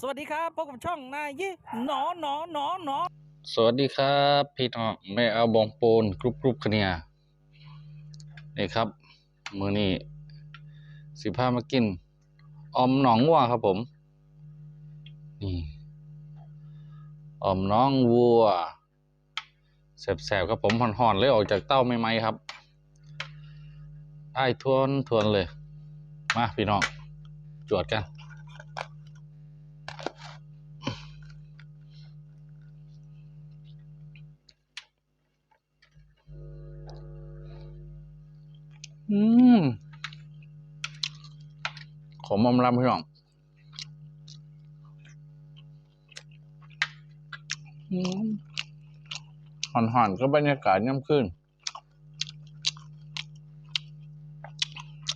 สวัสดีครับพบกับช่องนายยี่หนอหนอหนอหนอสวัสดีครับพี่น้องไม่เอาบองปนกรุบกรุบคเนียนี่ครับ มือนี้สิพามากิน อมหนองวัวครับผม นี่อมน้องวัวแสบๆครับผมห่อนๆเลยออกจากเต้าใหม่ๆครับไอ้ทวนทวนเลย มาพี่น้องจวดกัน ขมอมลำพี่น้องอืมห่อนๆก็บรรยากาศย่ำขึ้น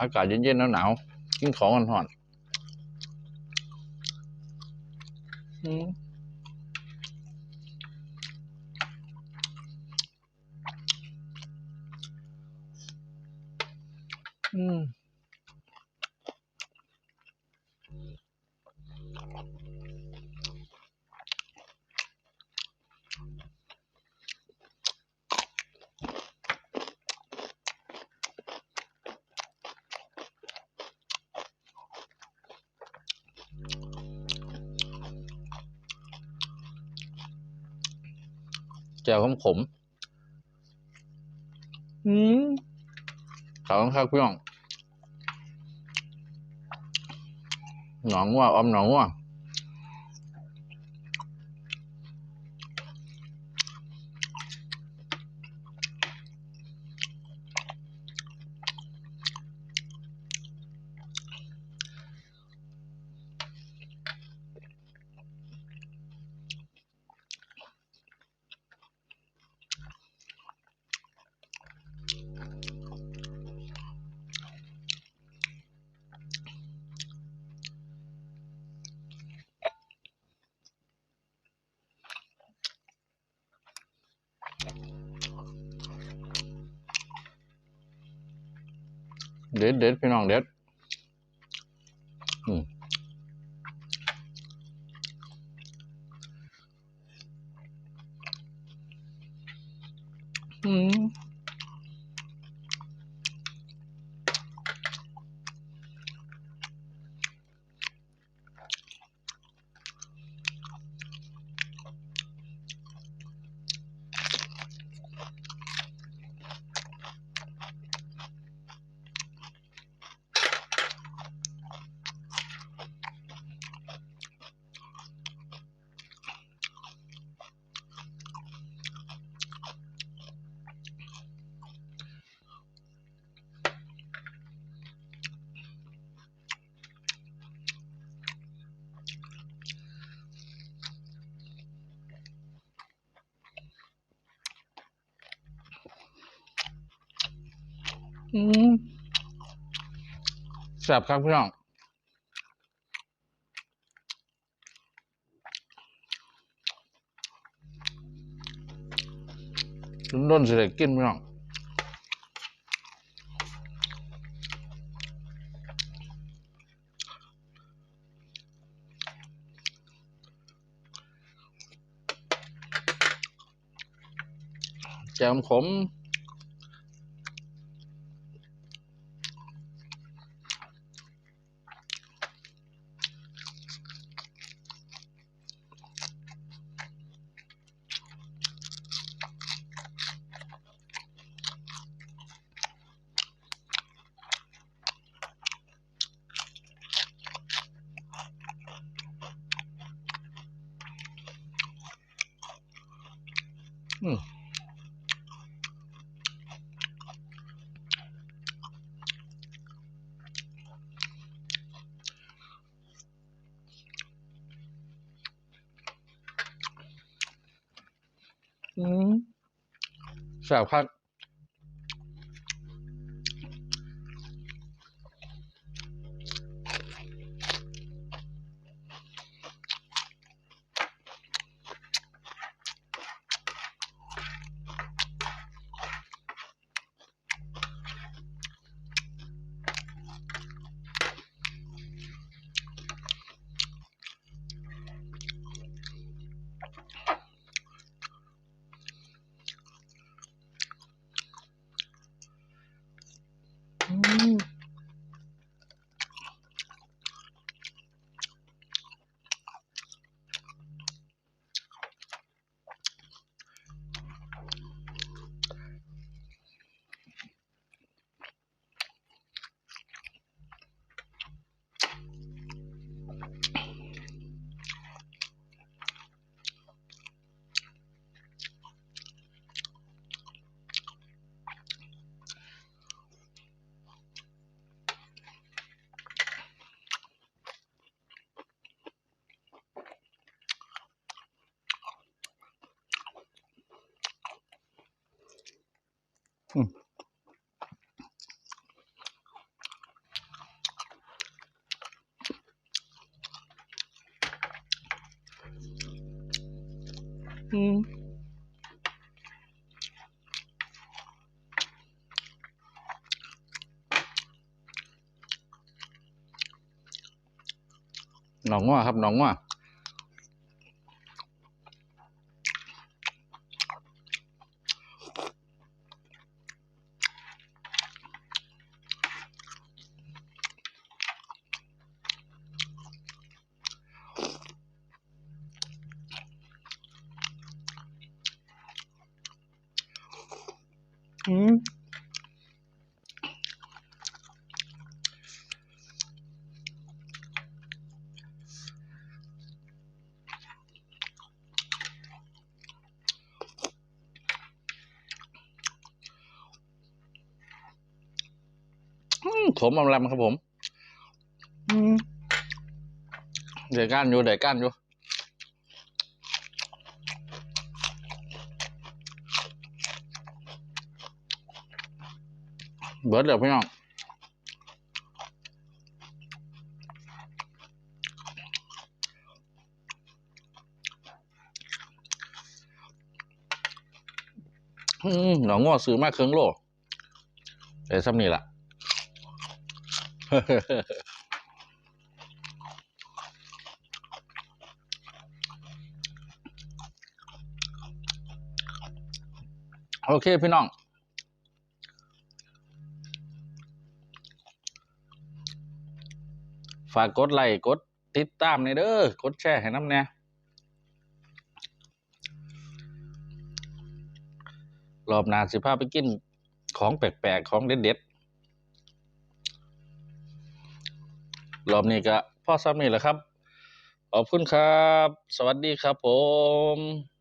อากาศเย็นๆหนาวๆกินของห่อนๆ จ่วขมขมๆอืมขาวข้างพี่น้องหนองว่าออมหนองว่า เด็ดเด็ดพี่น้องเด็ดอืม อืมแซ่บครับพี่น้องรุ่นด้นสิได้กินพี่น้องแจ่วขม อืมอืมแสบคักบ อ อืมอืมหนองว่าครับหน องว่าอืมอืมขมอำลำครับผมอืมเดี๋ยวก้านอยู่เดี๋ยวก้านอยู่ เบิร์ดเดี๋ยวพี่น้องอืมหนองง้อซื้อมาเครื่องโลเดี๋ยวซ้ำนี่ล่ะโอเค พี่น้อง ฝากกดไลค์กดติดตามในเด้อกดแชร์ให้น้ำเนี่ยรอบหน้าสิพาไปกินของแปลกๆ ของเด็ดๆ รอบนี้ก็พ่อซ้ำนี่แหละครับ ขอบคุณครับ สวัสดีครับผม